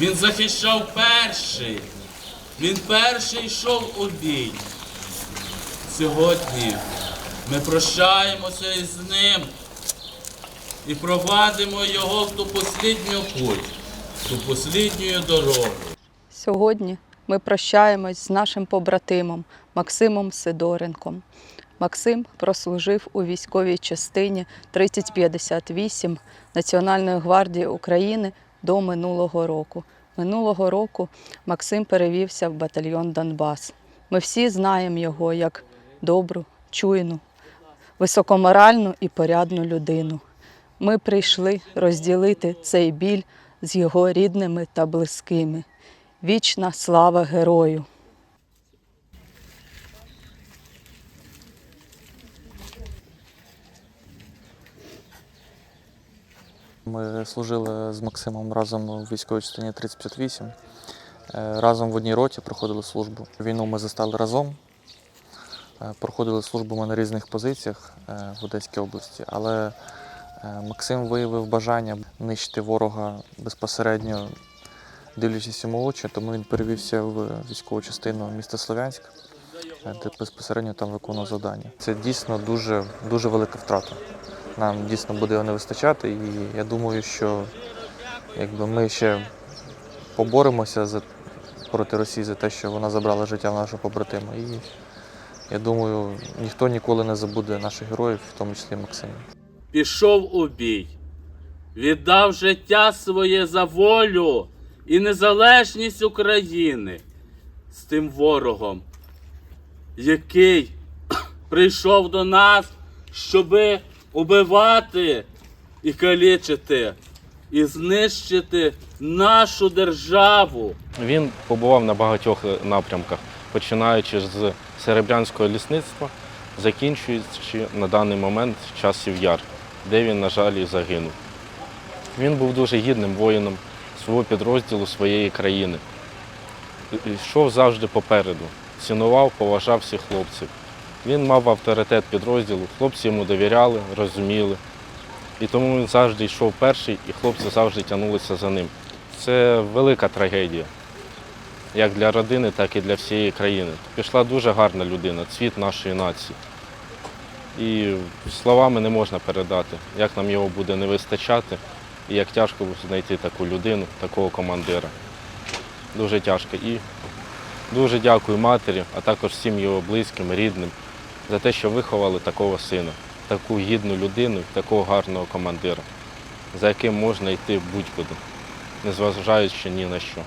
Він захищав перший. Він перший йшов у бій. Сьогодні ми прощаємося із ним і провадимо його в ту послідню путь, в ту послідню дорогу. Сьогодні ми прощаємось з нашим побратимом Максимом Сидоренком. Максим прослужив у військовій частині 3058 Національної гвардії України до минулого року. Минулого року Максим перевівся в батальйон Донбас. Ми всі знаємо його як добру, чуйну, високоморальну і порядну людину. Ми прийшли розділити цей біль з його рідними та близькими. Вічна слава герою! Ми служили з Максимом разом у військовій частині 3058. Е, Разом в одній роті проходили службу. Війну ми застали разом. Е, Проходили службу ми на різних позиціях е, в Одеській області, але Максим виявив бажання нищити ворога безпосередньо, дивлячись йому очі, тому він перевівся в військову частину міста Слов'янськ, де безпосередньо там виконував завдання. Це дійсно дуже, дуже велика втрата. Нам дійсно буде його не вистачати, і я думаю, що якби ми ще поборемося за, проти Росії за те, що вона забрала життя нашого побратима. І я думаю, ніхто ніколи не забуде наших героїв, в тому числі Максима. пішов у бій, віддав життя своє за волю і незалежність України з тим ворогом, який прийшов до нас, щоби убивати і калічити, і знищити нашу державу. Він побував на багатьох е, напрямках, починаючи з серебрянського лісництва, закінчуючи на даний момент часів яр, де він, на жаль, і загинув. Він був дуже гідним воїном свого підрозділу своєї країни. Йшов завжди попереду, цінував, поважав всіх хлопців. Він мав авторитет підрозділу, хлопці йому довіряли, розуміли. І тому він завжди йшов перший, і хлопці завжди тягнулися за ним. Це велика трагедія, як для родини, так і для всієї країни. Пішла дуже гарна людина, цвіт нашої нації. І словами не можна передати, як нам його буде не вистачати, і як тяжко знайти таку людину, такого командира. Дуже тяжко. І дуже дякую матері, а також всім його близьким, рідним за те, що виховали такого сина, таку гідну людину, такого гарного командира, за яким можна йти будь-куди, незважаючи ні на що.